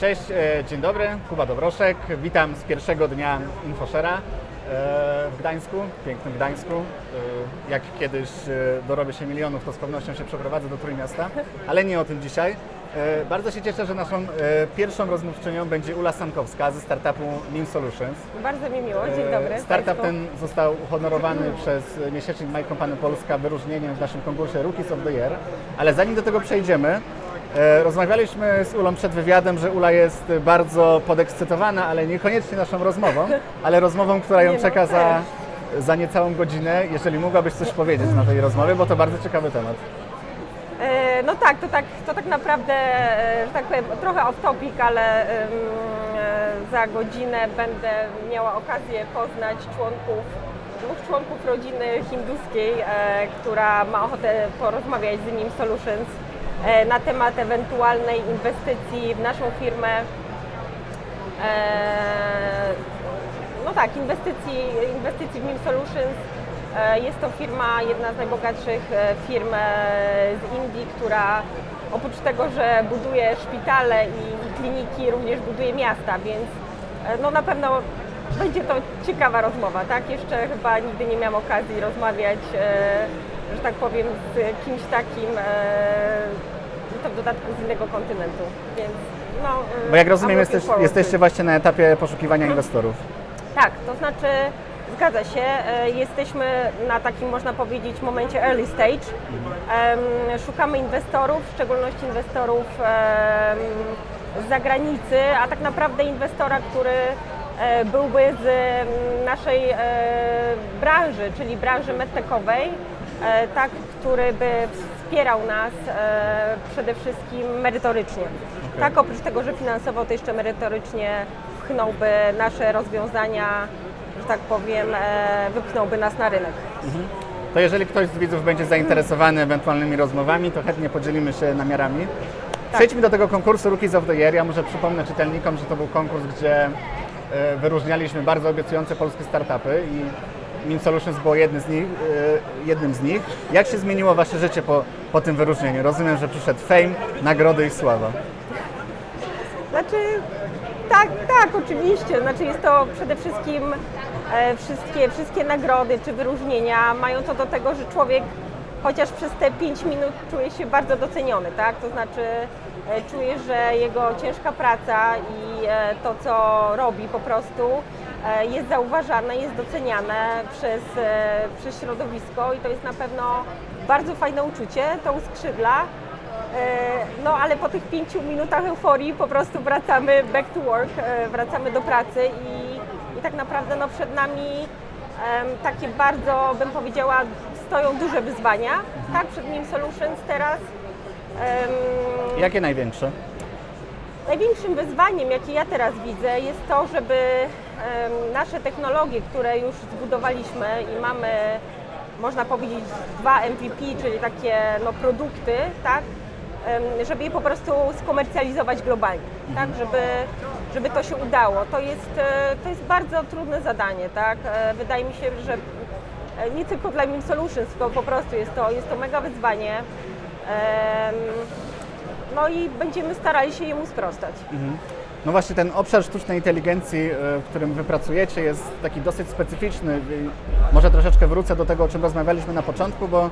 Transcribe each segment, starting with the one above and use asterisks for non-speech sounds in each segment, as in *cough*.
Cześć, e, dzień dobry, Kuba Dobroszek. Witam z pierwszego dnia Infoshera e, w Gdańsku, pięknym Gdańsku. E, Jak kiedyś dorobię się milionów, to z pewnością się przeprowadzę do Trójmiasta, ale nie o tym dzisiaj. Bardzo się cieszę, że naszą pierwszą rozmówczynią będzie Ula Sankowska ze startupu Meme Solutions. Bardzo mi miło, dzień dobry. Startup Państwu. ten został uhonorowany przez miesięcznik My Company Polska wyróżnieniem w naszym konkursie Rookies of the Year. Ale zanim do tego przejdziemy, rozmawialiśmy z Ulą przed wywiadem, że Ula jest bardzo podekscytowana, ale niekoniecznie naszą rozmową, *laughs* ale rozmową, która ją no, czeka za, też. za niecałą godzinę. Jeżeli mogłabyś coś powiedzieć na tej rozmowie, bo to bardzo ciekawy temat. E, No tak, to tak, to tak naprawdę, e, że tak powiem, trochę off topic, ale e, za godzinę będę miała okazję poznać członków, dwóch członków rodziny hinduskiej, e, która ma ochotę porozmawiać z Nim Solutions e, na temat ewentualnej inwestycji w naszą firmę. E, No tak, inwestycji, inwestycji w MIM Solutions. E, Jest to firma, jedna z najbogatszych e, firm e, z Indii, która oprócz tego, że buduje szpitale i, kliniki, również buduje miasta, więc e, no na pewno będzie to ciekawa rozmowa, tak? Jeszcze chyba nigdy nie miałam okazji rozmawiać, e, że tak powiem, z kimś takim, e, i to w dodatku z innego kontynentu, więc no... e, Bo jak rozumiem, jesteś, jesteście właśnie na etapie poszukiwania inwestorów. Tak, to znaczy zgadza się. e, Jesteśmy na takim, można powiedzieć, momencie early stage. Em, Szukamy inwestorów, w szczególności inwestorów em, z zagranicy, a tak naprawdę inwestora, który e, byłby z em, naszej e, branży, czyli branży medtechowej, tak, który by wspierał nas e, przede wszystkim merytorycznie. Tak, oprócz tego, że finansowo, to jeszcze merytorycznie pchnąłby nasze rozwiązania, że tak powiem, e, wypchnąłby nas na rynek. To jeżeli ktoś z widzów będzie zainteresowany ewentualnymi rozmowami, to chętnie podzielimy się namiarami. Przejdźmy do tego konkursu Rookies of the Year. Ja może przypomnę czytelnikom, że to był konkurs, gdzie e, wyróżnialiśmy bardzo obiecujące polskie startupy i Min Solutions było jednym z nich, e, jednym z nich. Jak się zmieniło Wasze życie po, po tym wyróżnieniu? Rozumiem, że przyszedł fame, nagrody i sława. Znaczy, tak, tak, oczywiście. Znaczy jest to przede wszystkim e, wszystkie, wszystkie nagrody czy wyróżnienia mają to do tego, że człowiek chociaż przez te 5 minut czuje się bardzo doceniony, tak? To znaczy e, czuje, że jego ciężka praca i to, co robi po prostu jest zauważane, jest doceniane przez, e, przez środowisko i to jest na pewno bardzo fajne uczucie, to uskrzydla. E, No ale po tych pięciu minutach euforii po prostu wracamy back to work, e, wracamy do pracy i, i tak naprawdę no, przed nami takie bardzo, bym powiedziała, stoją duże wyzwania, tak, przed nim Solutions teraz. Jakie największe? Największym wyzwaniem, jakie ja teraz widzę, jest to, żeby nasze technologie, które już zbudowaliśmy i mamy, można powiedzieć, dwa MVP, czyli takie no, produkty, tak, żeby je po prostu skomercjalizować globalnie, tak, żeby, żeby to się udało. To jest, e, to jest bardzo trudne zadanie, tak. E, Wydaje mi się, że e, nie tylko dla Mim Solutions, tylko po prostu jest to, jest to mega wyzwanie. No i będziemy starali się jemu sprostać. No właśnie ten obszar sztucznej inteligencji, e, w którym wy pracujecie, jest taki dosyć specyficzny. Może troszeczkę wrócę do tego, o czym rozmawialiśmy na początku, bo e,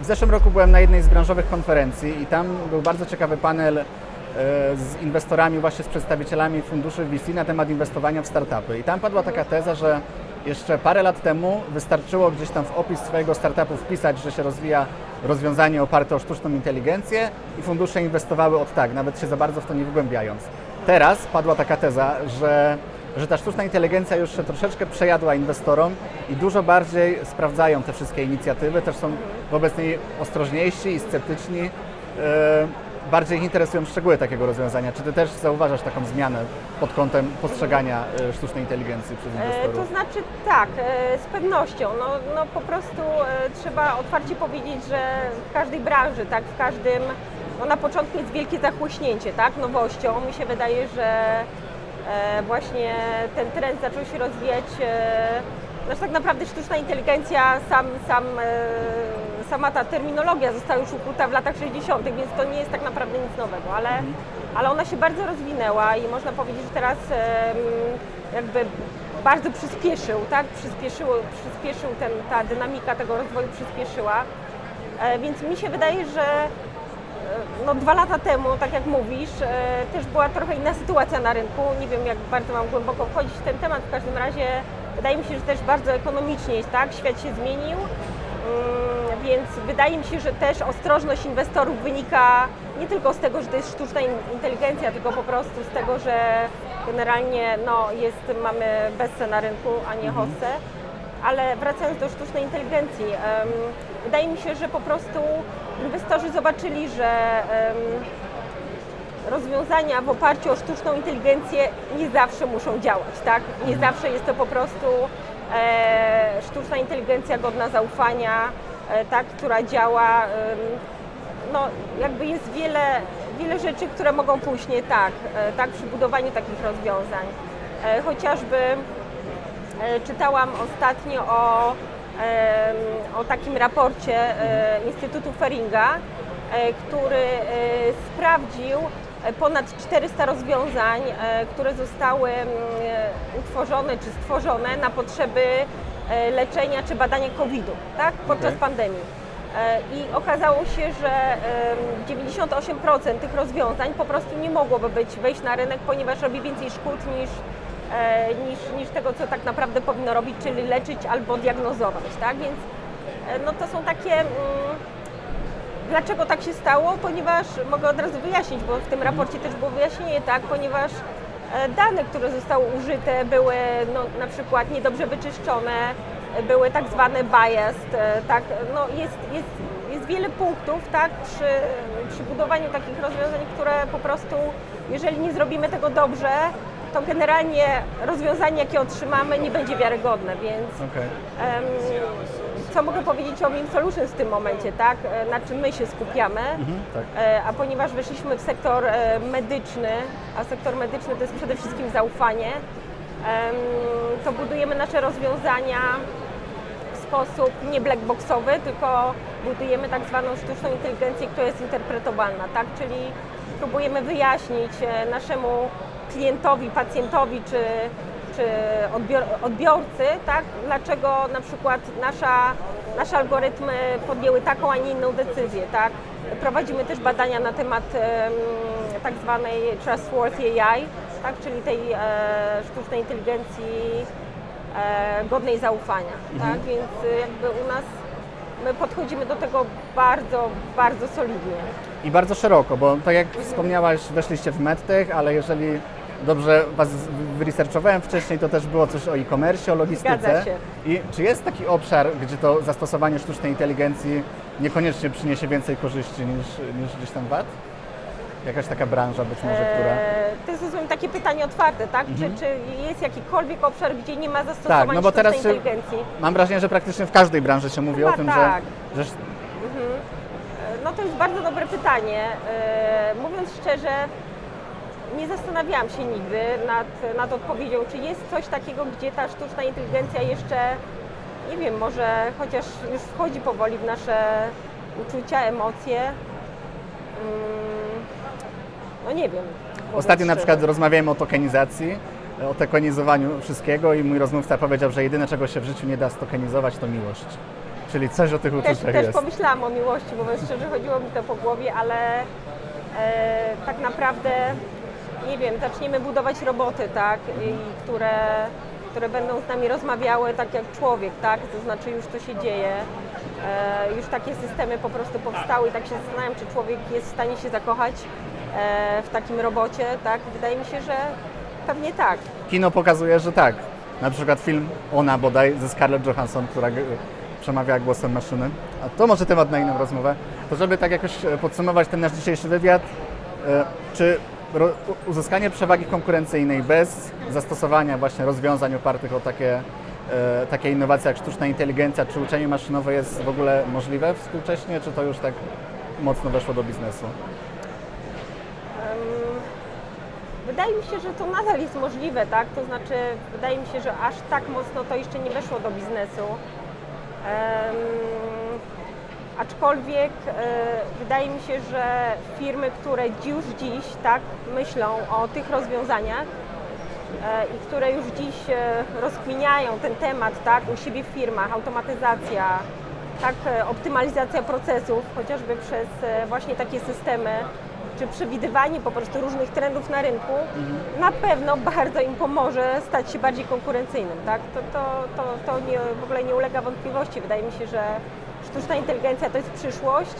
w zeszłym roku byłem na jednej z branżowych konferencji i tam był bardzo ciekawy panel e, z inwestorami, właśnie z przedstawicielami funduszy VC na temat inwestowania w startupy. I tam padła taka teza, że jeszcze parę lat temu wystarczyło gdzieś tam w opis swojego startupu wpisać, że się rozwija rozwiązanie oparte o sztuczną inteligencję i fundusze inwestowały od tak, nawet się za bardzo w to nie wgłębiając. Teraz padła taka teza, że, że ta sztuczna inteligencja już się troszeczkę przejadła inwestorom i dużo bardziej sprawdzają te wszystkie inicjatywy, też są wobec niej ostrożniejsi i sceptyczni. E, bardziej ich interesują szczegóły takiego rozwiązania. Czy Ty też zauważasz taką zmianę pod kątem postrzegania e, sztucznej inteligencji przez E, inwestorów? To znaczy tak, z pewnością. No, no po prostu trzeba otwarcie powiedzieć, że w każdej branży, tak, w każdym, no na początku jest wielkie zachłyśnięcie, tak, nowością. Mi się wydaje, że e, właśnie ten trend zaczął się rozwijać. E, znaczy tak naprawdę sztuczna inteligencja sam, sam, e, sama ta terminologia została już ukuta w latach 60., więc to nie jest tak naprawdę nic nowego, ale, ale ona się bardzo rozwinęła i można powiedzieć, że teraz jakby bardzo przyspieszył, tak? Przyspieszył, przyspieszył ten, ta dynamika tego rozwoju przyspieszyła. Więc mi się wydaje, że no, dwa lata temu, tak jak mówisz, e, też była trochę inna sytuacja na rynku. Nie wiem, jak bardzo mam głęboko wchodzić w ten temat. W każdym razie wydaje mi się, że też bardzo ekonomicznie jest, tak? Świat się zmienił. Mm, Więc wydaje mi się, że też ostrożność inwestorów wynika nie tylko z tego, że to jest sztuczna in- inteligencja, tylko po prostu z tego, że generalnie no, jest, mamy bezce na rynku, a nie hossę. Ale wracając do sztucznej inteligencji, wydaje mi się, że po prostu inwestorzy zobaczyli, że rozwiązania w oparciu o sztuczną inteligencję nie zawsze muszą działać, tak? Nie zawsze jest to po prostu e, sztuczna inteligencja godna zaufania, e, tak, która działa. no, jakby jest wiele, wiele rzeczy, które mogą pójść nie tak, e, tak przy budowaniu takich rozwiązań. Chociażby Czytałam ostatnio o, o takim raporcie Instytutu Feringa, który sprawdził e, ponad 400 rozwiązań, e, które zostały utworzone czy stworzone na potrzeby e, leczenia czy badania COVID-u tak? podczas Okej. pandemii. I okazało się, że em, 98% tych rozwiązań po prostu nie mogłoby być wejść na rynek, ponieważ robi więcej szkód niż, niż, niż tego, co tak naprawdę powinno robić, czyli leczyć albo diagnozować. Tak? Więc e, no, to są takie. Mm, Dlaczego tak się stało? Ponieważ mogę od razu wyjaśnić, bo w tym raporcie też było wyjaśnienie, tak, ponieważ e, dane, które zostały użyte, były no, na przykład niedobrze wyczyszczone, e, były tak zwane biased, e, tak, no jest, jest, jest wiele punktów, tak, przy, przy budowaniu takich rozwiązań, które po prostu, jeżeli nie zrobimy tego dobrze, to generalnie rozwiązanie, jakie otrzymamy, nie będzie wiarygodne, więc. Em, Co mogę powiedzieć o Mim Solutions w tym momencie, tak? E, Na czym my się skupiamy. Mhm, tak. E, A ponieważ weszliśmy w sektor e, medyczny, a sektor medyczny to jest przede wszystkim zaufanie, em, to budujemy nasze rozwiązania w sposób nie blackboxowy, tylko budujemy tak zwaną sztuczną inteligencję, która jest interpretowalna, tak? Czyli próbujemy wyjaśnić naszemu klientowi, pacjentowi czy, czy odbior, odbiorcy, tak? dlaczego na przykład nasza, nasze algorytmy podjęły taką, a nie inną decyzję. Tak? Prowadzimy też badania na temat em, tak zwanej trustworthy AI, tak? czyli tej e, sztucznej inteligencji e, godnej zaufania. Tak? Więc y, jakby u nas my podchodzimy do tego bardzo, bardzo solidnie. I bardzo szeroko, bo tak jak wspomniałaś, weszliście w medtech, ale jeżeli dobrze Was wyresearchowałem wcześniej, to też było coś o e-commerce, o logistyce. Zgadza się. I czy jest taki obszar, gdzie to zastosowanie sztucznej inteligencji niekoniecznie przyniesie więcej korzyści niż, niż gdzieś tam wad? Jakaś taka branża być może, która... E, To jest rozumiem takie pytanie otwarte, tak? Czy, czy jest jakikolwiek obszar, gdzie nie ma zastosowania Mhm. Tak, no bo teraz sztucznej się- inteligencji? Mam wrażenie, że praktycznie w każdej branży się mówi Chyba o tym, tak. że, że E, No to jest bardzo dobre pytanie. E, Mówiąc szczerze, nie zastanawiałam się nigdy nad, nad odpowiedzią, czy jest coś takiego, gdzie ta sztuczna inteligencja jeszcze, nie wiem, może chociaż już wchodzi powoli w nasze uczucia, emocje. Mm, No nie wiem. Ostatnio na przykład rozmawiałem o tokenizacji, o tokenizowaniu wszystkiego i mój rozmówca powiedział, że jedyne czego się w życiu nie da stokenizować to miłość. Czyli coś o tych Też, uczuciach też jest. pomyślałam o miłości, mówiąc szczerze, chodziło mi to po głowie, ale e, tak naprawdę, nie wiem, zaczniemy budować roboty, tak, i które, które będą z nami rozmawiały tak jak człowiek, tak, to znaczy już to się dzieje. E, już takie systemy po prostu powstały i tak się zastanawiam, czy człowiek jest w stanie się zakochać e, w takim robocie, tak, wydaje mi się, że pewnie tak. Kino pokazuje, że tak. Na przykład film Ona bodaj ze Scarlett Johansson, która przemawia głosem maszyny. A to może temat na inną rozmowę. To żeby tak jakoś e, podsumować ten nasz dzisiejszy wywiad, e, czy uzyskanie przewagi konkurencyjnej bez zastosowania właśnie rozwiązań opartych o takie, e, takie innowacje jak sztuczna inteligencja czy uczenie maszynowe jest w ogóle możliwe współcześnie, czy to już tak mocno weszło do biznesu? Wydaje mi się, że to nadal jest możliwe, tak? To znaczy, wydaje mi się, że aż tak mocno to jeszcze nie weszło do biznesu. Em, aczkolwiek e, wydaje mi się, że firmy, które już dziś tak myślą o tych rozwiązaniach e, i które już dziś e, rozkminiają ten temat tak, u siebie w firmach, automatyzacja, tak, optymalizacja procesów, chociażby przez właśnie takie systemy, czy przewidywanie po prostu różnych trendów na rynku, na pewno bardzo im pomoże stać się bardziej konkurencyjnym. Tak? To, to, to, to nie, w ogóle nie ulega wątpliwości. Wydaje mi się, że sztuczna inteligencja to jest przyszłość.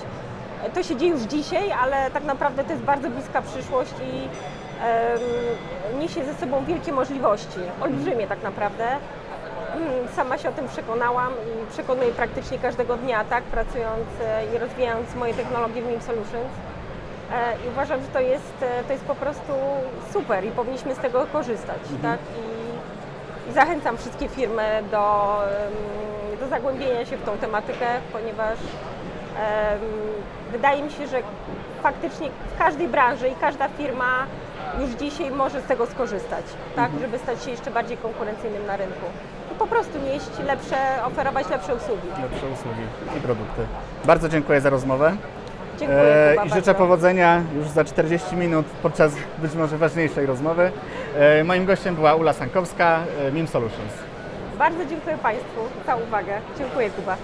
To się dzieje już dzisiaj, ale tak naprawdę to jest bardzo bliska przyszłość i em, niesie ze sobą wielkie możliwości, olbrzymie tak naprawdę. Mm, Sama się o tym przekonałam i przekonuję praktycznie każdego dnia, tak, pracując e, i rozwijając moje technologie w MIM Solutions. E, I uważam, że to jest, e, to jest po prostu super i powinniśmy z tego korzystać, tak? I, I zachęcam wszystkie firmy do, do zagłębienia się w tą tematykę, ponieważ wydaje mi się, że faktycznie w każdej branży i każda firma już dzisiaj może z tego skorzystać, tak? Żeby stać się jeszcze bardziej konkurencyjnym na rynku. I po prostu nieść lepsze, oferować lepsze usługi. Lepsze usługi i produkty. Bardzo dziękuję za rozmowę. Dziękuję E, I życzę bardzo. powodzenia już za 40 minut podczas być może ważniejszej rozmowy. E, moim gościem była Ula Sankowska, e, MIM Solutions. Bardzo dziękuję Państwu za uwagę. Dziękuję Kuba.